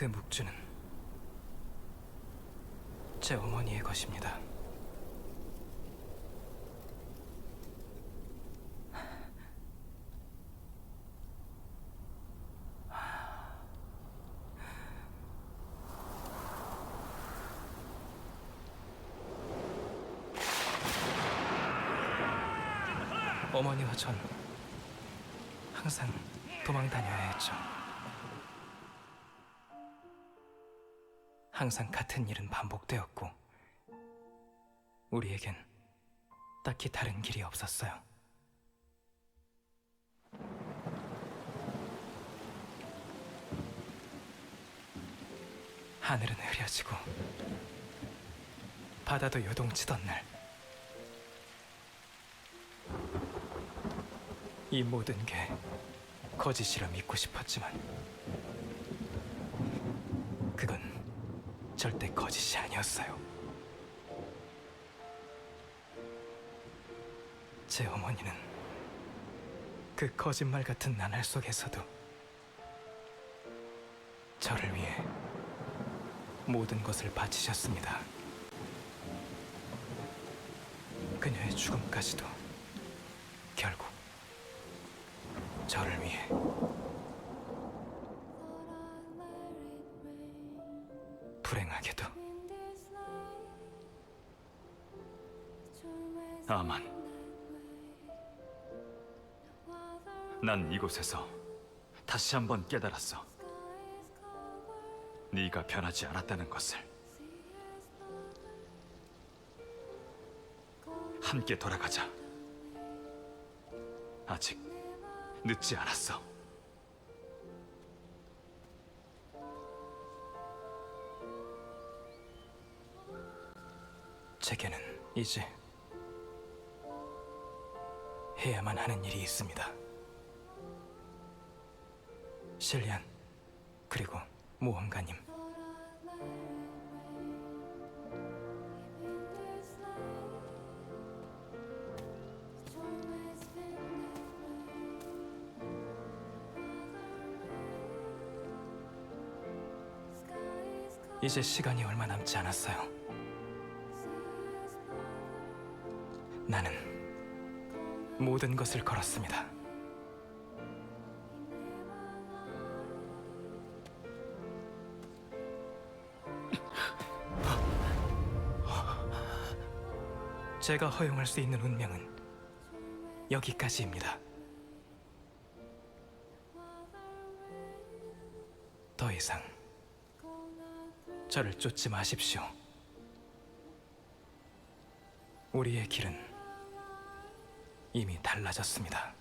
그 묵주는 제 어머니의 것입니다. 어머니와 전 항상 도망 다녀야 했죠. 항상 같은 일은 반복되었고, 우리에겐 딱히 다른 길이 없었어요. 하늘은 흐려지고, 바다도 요동치던 날, 이 모든 게 거짓이라 믿고 싶었지만 그건 절대 거짓이 아니었어요. 제 어머니는 그 거짓말 같은 나날 속에서도 저를 위해 모든 것을 바치셨습니다. 그녀의 죽음까지도 결국 저를 불행하게도 아만, 난 이곳에서 다시 한번 깨달았어. 네가 변하지 않았다는 것을. 함께 돌아가자. 아직 늦지 않았어. 제게는 이제 해야만 하는 일이 있습니다. 실리안 그리고 모험가님 이제 시간이 얼마 남지 않았어요. 나는 모든 것을 걸었습니다. 제가 허용할 수 있는 운명은 여기까지입니다. 더 이상 저를 쫓지 마십시오. 우리의 길은 이미 달라졌습니다.